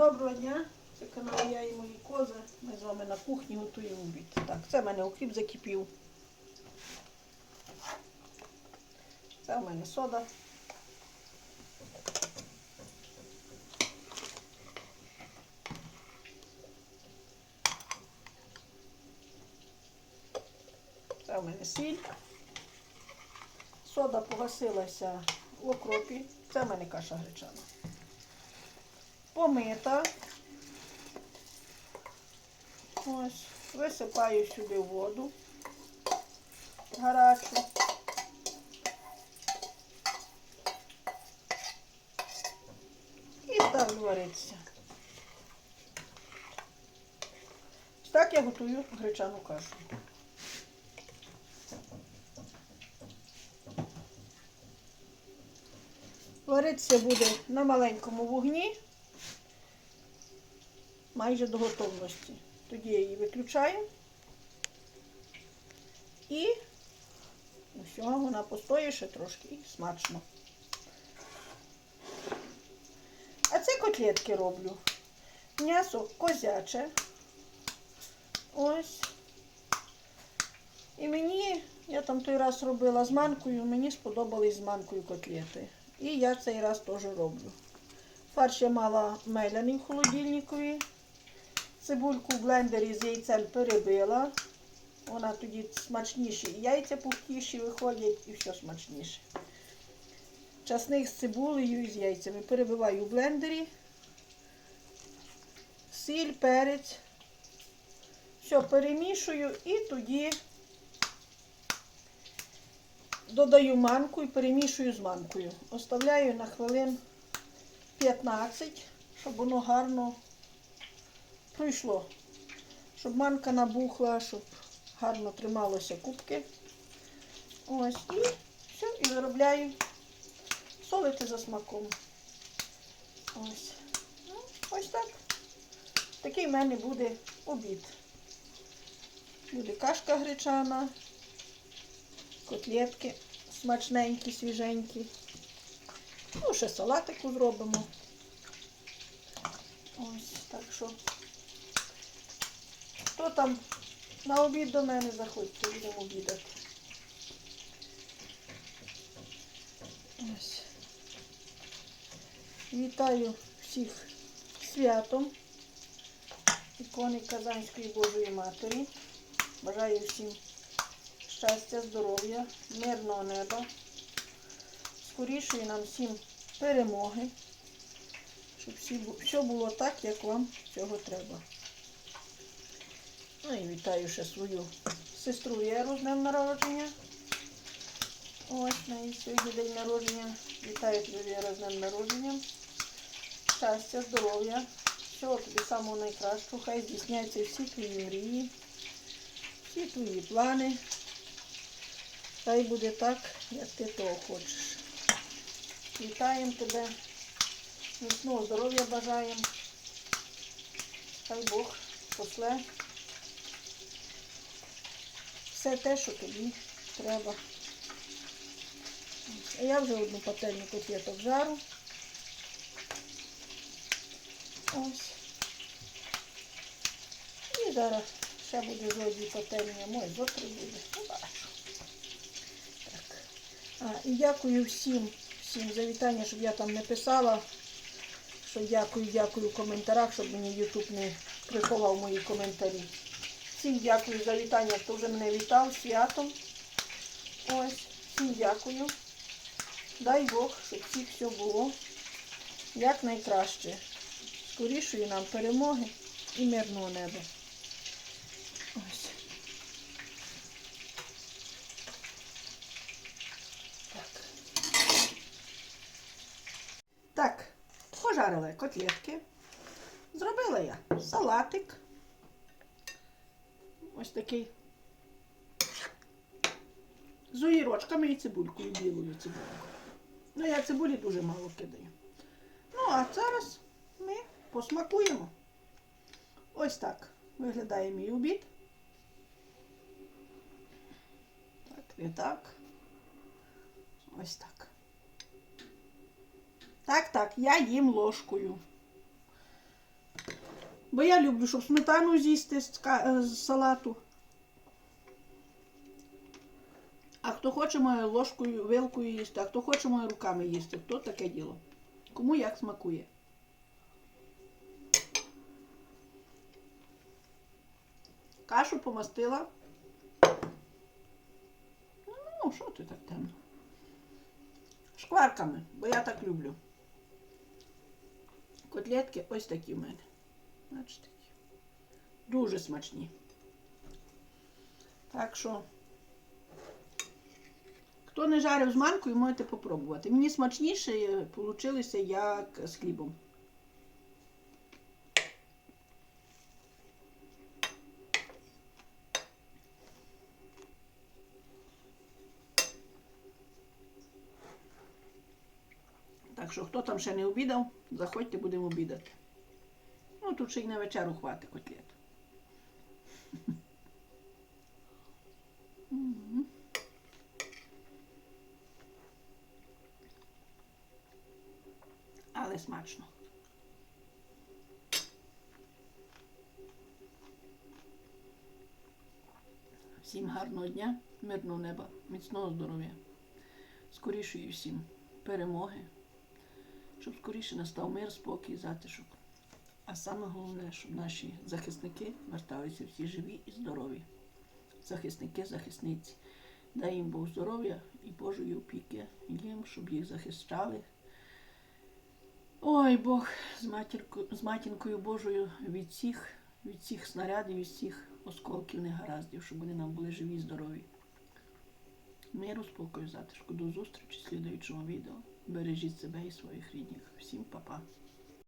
Доброго дня! Це канал я і мої кози. Ми з вами на кухні готуємо обід. Так, це в мене окріп закипів. Це в мене сода. Це в мене сіль. Сода погасилася в окропі. Це в мене каша гречана. Помита. Ось, висипаю сюди воду гарячу. І ставлю варитися. Так я готую гречану кашу. Варитися буде на маленькому вогні майже до готовності. Тоді я її виключаю. І все, вона постоїть ще трошки і смачно. А це котлетки роблю. М'ясо козяче. Ось. І мені, я там той раз робила з манкою, мені сподобались з манкою котлети. І я цей раз теж роблю. Фарш я мала меляний в холодильникові. Цибульку в блендері з яйцем перебила. Вона тоді смачніші. І яйця пухтіші виходять і все смачніше. Часник з цибулею і з яйцями перебиваю в блендері. Сіль, перець. Все перемішую і тоді додаю манку і перемішую з манкою. Оставляю на хвилин 15, щоб воно гарно пройшло. Щоб манка набухла, щоб гарно трималося кубки. Ось, і все, і виробляю солити за смаком. Ось. Ну, ось так. Такий в мене буде обід. Буде кашка гречана, котлетки смачненькі, свіженькі. Ну, ще салатику зробимо. Ось, так що. Хто там на обід до мене заходьте, будемо обідати. Ось. Вітаю всіх святом ікони Казанської Божої Матері. Бажаю всім щастя, здоров'я, мирного неба, скорішої нам всім перемоги, щоб все було так, як вам цього треба. Ну і вітаю ще свою сестру Єру з днем народження. Ось в неї сьогодні день народження. Вітаю тебе, Віра, з днем народження. Щастя, здоров'я, всього тобі самого найкращого. Хай здійсняються всі твої мрії, всі твої плани. Хай буде так, як ти того хочеш. Вітаємо тебе. Міцного здоров'я бажаємо. Хай Бог пошле все те, що тобі треба. А я вже одну пательню котлеток жару. Ось. І зараз ще буде зоді пательня, мой завтра буде. Ну. Так. А, і дякую всім, всім за вітання, щоб я там не писала. Що дякую, дякую в коментарях, щоб мені YouTube не приховав мої коментарі. Всім дякую за вітання, хто вже мене вітав святом. Ось, всім дякую. Дай Бог, щоб всіх все було як найкраще. Скорішої нам перемоги і мирного неба. Ось. Так. Так, пожарила котлетки. Зробила я салатик. Ось такий. З огірочками і цибулькою, білою цибулькою. Ну, я цибулі дуже мало кидаю. Ну, а зараз ми посмакуємо. Ось так виглядає мій обід. Так, не так. Ось так. Так, так, я їм ложкою. Бо я люблю, щоб сметану з'їсти з, е, салату. А хто хоче має ложкою, вилкою їсти, а хто хоче має руками їсти, то таке діло. Кому як смакує. Кашу помастила. Ну, що ти так темно? Шкварками, бо я так люблю. Котлетки ось такі в мене. Бачите? Дуже смачні. Так що, хто не жарив з манкою, можете попробувати. Мені смачніше получилися як з хлібом. Так що, хто там ще не обідав, заходьте, будемо обідати. Ну, тут ще й на вечеру хватить котлет. Але смачно. Всім гарного дня, мирного неба, міцного здоров'я, скорішої всім перемоги, щоб скоріше настав мир, спокій, затишок. А саме головне, щоб наші захисники верталися всі живі і здорові. Захисники, захисниці. Дай їм Бог здоров'я і Божої опіки їм, щоб їх захищали. Ой, Бог з, матірко, з матінкою Божою від всіх, від всіх снарядів, від всіх осколків негараздів, щоб вони нам були живі і здорові. Миру, спокою, затишку. До зустрічі в слідуючому відео. Бережіть себе і своїх рідних. Всім па-па.